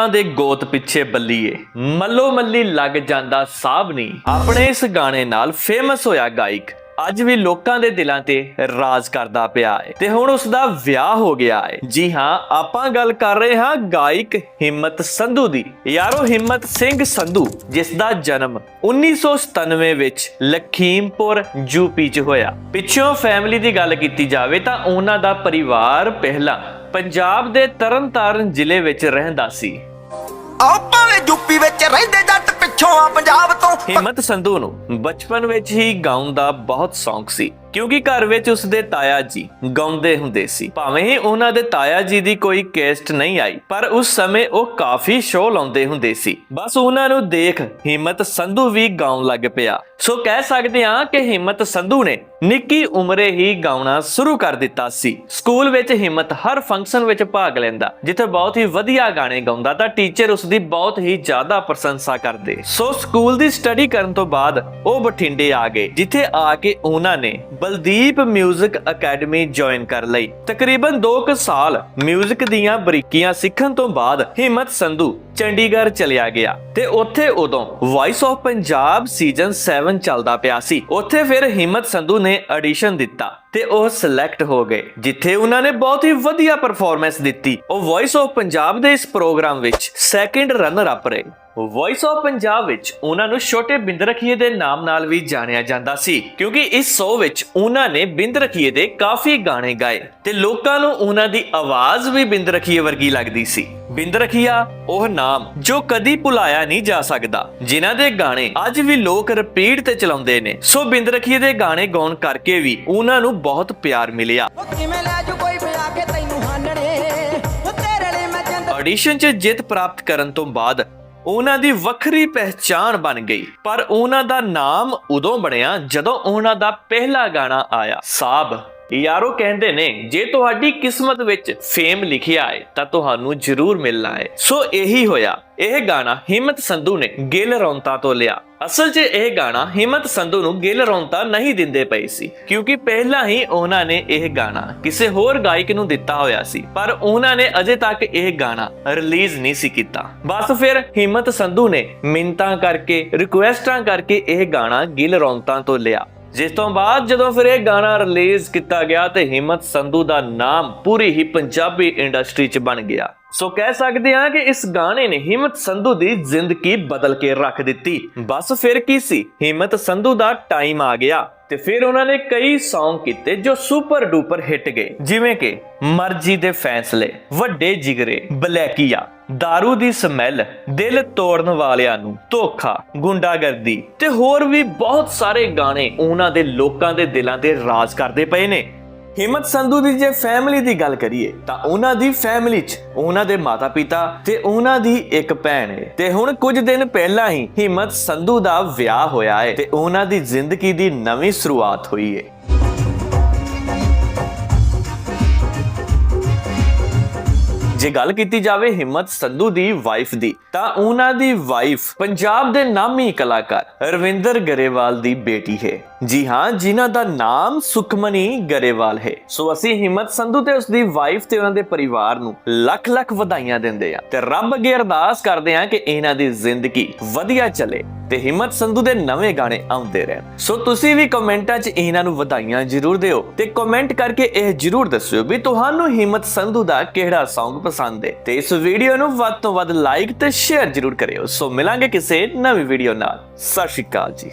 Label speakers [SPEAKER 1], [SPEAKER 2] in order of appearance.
[SPEAKER 1] ਮਿੱਤਰਾਂ ਦੇ ਗੋਤ ਪਿੱਛੇ ਬੱਲੀਏ। ਮੱਲੋ ਮੱਲੀ ਲੱਗ ਜਾਂਦਾ ਸਾਬ ਨਹੀਂ ਆਪਣੇ ਇਸ ਗਾਣੇ ਨਾਲ ਫੇਮਸ ਹੋਇਆ ਗਾਇਕ ਅੱਜ ਵੀ ਲੋਕਾਂ ਦੇ ਦਿਲਾਂ ਤੇ ਰਾਜ ਕਰਦਾ ਪਿਆ ਹੈ ਤੇ ਹੁਣ ਉਸ ਦਾ ਵਿਆਹ ਹੋ ਗਿਆ ਹੈ ਜੀ ਹਾਂ, ਆਪਾਂ ਗੱਲ ਕਰ ਰਹੇ ਹਾਂ ਗਾਇਕ ਹਿੰਮਤ ਸੰਧੂ ਦੀ। ਯਾਰੋ, ਹਿੰਮਤ ਸਿੰਘ ਸੰਧੂ ਜਿਸ ਦਾ ਜਨਮ 1997 ਵਿੱਚ ਲਖੀਮਪੁਰ ਯੂਪੀ 'ਚ ਹੋਇਆ। ਪਿੱਛੋਂ ਫੈਮਿਲੀ ਦੀ ਗੱਲ ਕੀਤੀ ਜਾਵੇ ਤਾਂ ਉਹਨਾਂ ਦਾ ਪਰਿਵਾਰ ਪਹਿਲਾਂ ਪੰਜਾਬ ਦੇ ਤਰਨਤਾਰਨ ਜ਼ਿਲ੍ਹੇ ਵਿੱਚ ਰਹਿੰਦਾ ਸੀ।
[SPEAKER 2] ਆਓ ਭਾਵੇਂ ਯੂਪੀ ਵਿੱਚ ਰਹਿੰਦੇ ਜੱਟ ਪਿੱਛੋਂ ਆ ਪੰਜਾਬ ਤੋਂ।
[SPEAKER 1] ਹਿੰਮਤ ਸੰਧੂ ਨੂੰ ਬਚਪਨ ਵਿੱਚ ਹੀ ਗਾਉਣ ਦਾ ਬਹੁਤ ਸ਼ੌਂਕ ਸੀ। ਕਿਉਂਕਿ ਘਰ ਵਿੱਚ ਉਸਦੇ ਤਾਇਆ ਜੀ ਗਾਉਂਦੇ ਹੁੰਦੇ ਸੀ। ਭਾਵੇਂ ਹੀ ਉਹਨਾਂ ਦੇ ਤਾਇਆ ਜੀ ਦੀ ਕੋਈ ਕੇਸਟ ਨਹੀਂ ਆਈ, ਪਰ ਉਸ ਸਮੇਂ ਉਹ ਕਾਫੀ ਸ਼ੋਅ ਲਾਉਂਦੇ ਹੁੰਦੇ ਸੀ। ਬਸ ਉਹਨਾਂ ਨੂੰ ਦੇਖ ਹਿੰਮਤ ਸੰਧੂ ਵੀ ਗਾਉਣ ਲੱਗ ਪਿਆ। ਸੋ ਕਹਿ ਸਕਦੇ ਹਾਂ ਕਿ ਹਿੰਮਤ ਸੰਧੂ ਨੇ ਨਿੱਕੀ ਉਮਰੇ ਹੀ ਗਾਉਣਾ ਸ਼ੁਰੂ ਕਰ ਦਿੱਤਾ ਸੀ। ਸਕੂਲ ਵਿੱਚ ਹਿੰਮਤ ਹਰ ਫੰਕਸ਼ਨ ਵਿੱਚ ਭਾਗ ਲੈਂਦਾ, ਜਿੱਥੇ ਬਹੁਤ ਹੀ ਵਧੀਆ ਗਾਣੇ ਗਾਉਂਦਾ ਤਾਂ ਟੀਚਰ ਉਸ ਦੀ ਬਹੁਤ ਹੀ ਜ਼ਿਆਦਾ ਪ੍ਰਸ਼ੰਸਾ ਕਰਦੇ। ਸੋ ਸਕੂਲ ਦੀ ਸਟੱਡੀ ਕਰਨ ਤੋਂ ਬਾਅਦ ਉਹ ਬਠਿੰਡੇ ਆ ਗਏ, ਜਿੱਥੇ ਆ ਕੇ ਉਹਨਾਂ ਨੇ ਬਲਦੀਪ 뮤직 ਅਕੈਡਮੀ ਜੁਆਇਨ ਕਰ ਲਈ ਤਕਰੀਬਨ 2 ਕੁ ਸਾਲ 뮤직 ਦੀਆਂ ਬਰੀਕੀਆਂ ਸਿੱਖਣ ਤੋਂ ਬਾਅਦ ਹਿੰਮਤ ਸੰਧੂ ਚੰਡੀਗੜ੍ਹ ਚਲਿਆ ਗਿਆ ਤੇ ਉੱਥੇ ਉਦੋਂ ਵਾਇਸ ਆਫ ਪੰਜਾਬ ਸੀਜ਼ਨ 7 ਚੱਲਦਾ ਪਿਆ ਸੀ। ਉੱਥੇ ਫਿਰ ਹਿੰਮਤ ਸੰਧੂ ਨੇ ਆਡੀਸ਼ਨ ਦਿੱਤਾ ਤੇ ਉਹ ਸਿਲੈਕਟ ਹੋ ਗਏ, ਜਿੱਥੇ ਉਹਨਾਂ ਨੇ ਬਹੁਤ ਹੀ ਵਧੀਆ ਪਰਫਾਰਮੈਂਸ ਦਿੱਤੀ। ਉਹ ਵਾਇਸ ਆਫ ਪੰਜਾਬ ਦੇ ਇਸ ਪ੍ਰੋਗਰਾਮ ਵਿੱਚ ਸੈਕਿੰਡ ਰਨਰ ਅਪ ਰਹੇ। ਵਾਇਸ ਆਫ ਪੰਜਾਬ ਵਿੱਚ ਉਹਨਾਂ ਨੂੰ ਛੋਟੇ ਬਿੰਦ ਰਖੀਏ ਦੇ ਨਾਮ ਨਾਲ ਵੀ ਜਾਣਿਆ ਜਾਂਦਾ ਸੀ, ਕਿਉਂਕਿ ਇਸ ਸ਼ੋਅ ਵਿੱਚ ਉਹਨਾਂ ਨੇ ਬਿੰਦ ਰਖੀਏ ਦੇ ਕਾਫੀ ਗਾਣੇ ਗਾਏ ਤੇ ਲੋਕਾਂ ਨੂੰ ਉਹਨਾਂ ਦੀ ਆਵਾਜ਼ ਵੀ ਬਿੰਦ ਰਖੀਏ ਵਰਗੀ ਲੱਗਦੀ ਸੀ। ਬਿੰਦ ਰਖੀਆ ਉਹ ਨਾਮ ਜੋ ਕਦੀ ਭੁਲਾਇਆ ਨਹੀਂ ਜਾ ਸਕਦਾ। ਜਿਨ੍ਹਾਂ ਦੇ ਗਾਣੇ ਅੱਜ ਵੀ ਲੋਕ ਰਿਪੀਟ ਤੇ ਚਲਾਉਂਦੇ ਨੇ ਸੋ ਬਿੰਦ ਰਖੀਏ ਦੇ ਗਾਣੇ ਗਾਉਣ ਕਰਕੇ ਵੀ ਉਹਨਾਂ ਨੂੰ ਬਹੁਤ ਪਿਆਰ ਮਿਲਿਆ।
[SPEAKER 3] ਕਿਵੇਂ ਲੈ ਜੂ ਕੋਈ ਵਿਆਹ ਕੇ ਤੈਨੂੰ ਹਾਨਣੇ? ਉਹ ਤੇਰੇ ਲਈ ਮੈਂ ਜਿੰਦ
[SPEAKER 1] ਆਡੀਸ਼ਨ 'ਚ ਜਿੱਤ ਪ੍ਰਾਪਤ ਕਰਨ ਤੋਂ ਬਾਅਦ ਉਹਨਾਂ ਦੀ ਵੱਖਰੀ ਪਹਿਚਾਣ ਬਣ ਗਈ। ਪਰ ਉਹਨਾਂ ਦਾ ਨਾਮ ਉਦੋਂ ਬਣਿਆ ਜਦੋਂ ਉਹਨਾਂ ਦਾ ਪਹਿਲਾ ਗਾਣਾ ਆਇਆ। ਸਾਬ ਯਾਰੋ ਕਹਿੰਦੇ ਨੇ, ਜੇ ਤੁਹਾਡੀ ਕਿਸਮਤ ਵਿੱਚ ਫੇਮ ਲਿਖਿਆ ਹੈ, ਤਾਂ ਤੁਹਾਨੂੰ ਜ਼ਰੂਰ ਮਿਲਣਾ ਹੈ। ਸੋ ਇਹੀ ਹੋਇਆ। ਇਹ ਗਾਣਾ ਹਿੰਮਤ ਸੰਧੂ ਨੇ ਗਿੱਲ ਰੌਂਤਾ ਤੋਂ ਲਿਆ। ਅਸਲ 'ਚ ਇਹ ਗਾਣਾ ਹਿੰਮਤ ਸੰਧੂ ਨੂੰ ਗਿੱਲ ਰੌਂਤਾ ਨਹੀਂ ਦਿੰਦੇ ਪਏ ਸੀ, ਕਿਉਂਕਿ ਪਹਿਲਾਂ ਹੀ ਉਹਨਾਂ ਨੇ ਇਹ ਗਾਣਾ ਕਿਸੇ ਹੋਰ ਗਾਇਕ ਨੂੰ ਦਿੱਤਾ ਹੋਇਆ ਸੀ, ਪਰ ਉਹਨਾਂ ਨੇ ਅਜੇ ਤੱਕ ਇਹ ਗਾਣਾ ਰਿਲੀਜ਼ ਨਹੀਂ ਸੀ ਕੀਤਾ। ਬਸ ਫਿਰ ਹਿੰਮਤ ਸੰਧੂ ਨੇ ਮਿੰਤਾਂ ਕਰਕੇ, ਰਿਕੁਐਸਟਾਂ ਕਰਕੇ ਇਹ ਗਾਣਾ ਗਿੱਲ ਰੌਂਤਾ ਤੋਂ ਲਿਆ। ਜਿਸ ਤੋਂ ਬਾਅਦ ਜਦੋਂ ਫਿਰ ਇਹ ਗਾਣਾ ਰਿਲੀਜ਼ ਕੀਤਾ ਗਿਆ ਤੇ ਹਿੰਮਤ ਸੰਧੂ ਦਾ ਨਾਮ ਪੂਰੀ ਹੀ ਪੰਜਾਬੀ ਇੰਡਸਟਰੀ 'ਚ ਬਣ ਗਿਆ। ਸੋ ਕਹਿ ਸਕਦੇ ਹਾਂ ਕਿ ਇਸ ਗਾਣੇ ਨੇ ਹਿੰਮਤ ਸੰਧੂ ਦੀ ਜ਼ਿੰਦਗੀ ਬਦਲ ਕੇ ਰੱਖ ਦਿੱਤੀ। ਬਸ ਫਿਰ ਕੀ ਸੀ? ਹਿੰਮਤ ਸੰਧੂ ਦਾ ਟਾਈਮ ਆ ਗਿਆ ਤੇ ਫਿਰ ਉਹਨਾਂ ਨੇ ਕਈ ਸੌਂਗ ਕੀਤੇ ਜੋ ਸੁਪਰ ਡੂਪਰ ਹਿੱਟ ਗਏ। ਜਿਵੇਂ ਕਿ ਮਰਜ਼ੀ ਦੇ ਫੈਸਲੇ, ਵੱਡੇ ਜਿਗਰੇ, ਬਲੈਕੀਆ। दारू ਦੀ ਸਮੈਲ ਦਿਲ ਤੋੜਨ ਵਾਲਿਆਂ ਨੂੰ ਧੋਖਾ ਗੁੰਡਾਗਰਦੀ ਤੇ ਹੋਰ ਵੀ ਬਹੁਤ ਸਾਰੇ ਗਾਣੇ ਉਹਨਾਂ ਦੇ ਲੋਕਾਂ ਦੇ ਦਿਲਾਂ ਤੇ ਰਾਜ ਕਰਦੇ ਪਏ ਨੇ ਹਿੰਮਤ ਸੰਧੂ ਦੀ ਜੇ ਫੈਮਿਲੀ ਦੀ ਗੱਲ ਕਰੀਏ ਤਾਂ ਉਹਨਾਂ ਦੀ ਫੈਮਿਲੀ 'ਚ ਉਹਨਾਂ ਦੇ ਮਾਤਾ-ਪਿਤਾ ਤੇ ਉਹਨਾਂ ਦੀ ਇੱਕ ਭੈਣ ਹੈ ਤੇ ਹੁਣ ਕੁਝ ਦਿਨ ਪਹਿਲਾਂ ਹੀ ਹਿੰਮਤ ਸੰਧੂ ਦਾ ਵਿਆਹ ਹੋਇਆ ਹੈ ਤੇ ਉਹਨਾਂ ਦੀ ਜ਼ਿੰਦਗੀ ਦੀ ਨਵੀਂ ਸ਼ੁਰੂਆਤ ਹੋਈ ਹੈ ਜੇ ਗੱਲ ਕੀਤੀ ਜਾਵੇ ਹਿੰਮਤ ਸੰਧੂ ਦੀ ਵਾਈਫ ਦੀ, ਤਾਂ ਉਹਨਾਂ ਦੀ ਵਾਈਫ ਪੰਜਾਬ ਦੇ ਨਾਮੀ ਕਲਾਕਾਰ ਰਵਿੰਦਰ ਗਰੇਵਾਲ ਦੀ ਬੇਟੀ ਹੈ। ਜੀ ਹਾਂ, ਜਿਨ੍ਹਾਂ ਦਾ ਨਾਮ ਸੁਖਮਨੀ ਗਰੇਵਾਲ ਹੈ। ਸੋ ਅਸੀਂ ਹਿੰਮਤ ਸੰਧੂ ਤੇ ਉਸ ਦੀ ਵਾਈਫ ਤੇ ਉਹਨਾਂ ਦੇ ਪਰਿਵਾਰ ਨੂੰ ਲੱਖ ਲੱਖ ਵਧਾਈਆਂ ਦਿੰਦੇ ਆ ਤੇ ਰੱਬ ਅੱਗੇ ਅਰਦਾਸ ਕਰਦੇ ਆ ਕਿ ਇਹਨਾਂ ਦੀ ਜ਼ਿੰਦਗੀ ਵਧੀਆ ਚੱਲੇ। ਤੇ ਹਿੰਮਤ ਸੰਧੂ ਦੇ ਨਵੇਂ ਗਾਣੇ ਆਉਂਦੇ ਰਹਿਣ। ਸੋ ਤੁਸੀਂ ਵੀ ਕਮੈਂਟਾਂ 'ਚ ਇਹਨਾਂ ਨੂੰ ਵਧਾਈਆਂ ਜ਼ਰੂਰ ਦਿਓ ਤੇ ਕਮੈਂਟ ਕਰਕੇ ਇਹ ਜ਼ਰੂਰ ਦੱਸਿਓ ਵੀ ਤੁਹਾਨੂੰ ਹਿੰਮਤ ਸੰਧੂ ਦਾ ਕਿਹੜਾ Song ਪਸੰਦ ਹੈ। ਤੇ ਇਸ ਵੀਡੀਓ ਨੂੰ ਵੱਧ ਤੋਂ ਵੱਧ ਲਾਈਕ ਤੇ ਸ਼ੇਅਰ ਜ਼ਰੂਰ ਕਰਿਓ। ਸੋ ਮਿਲਾਂਗੇ ਕਿਸੇ ਨਵੀਂ ਵੀਡੀਓ ਨਾਲ। ਸਤਿ ਸ਼੍ਰੀ ਅਕਾਲ ਜੀ।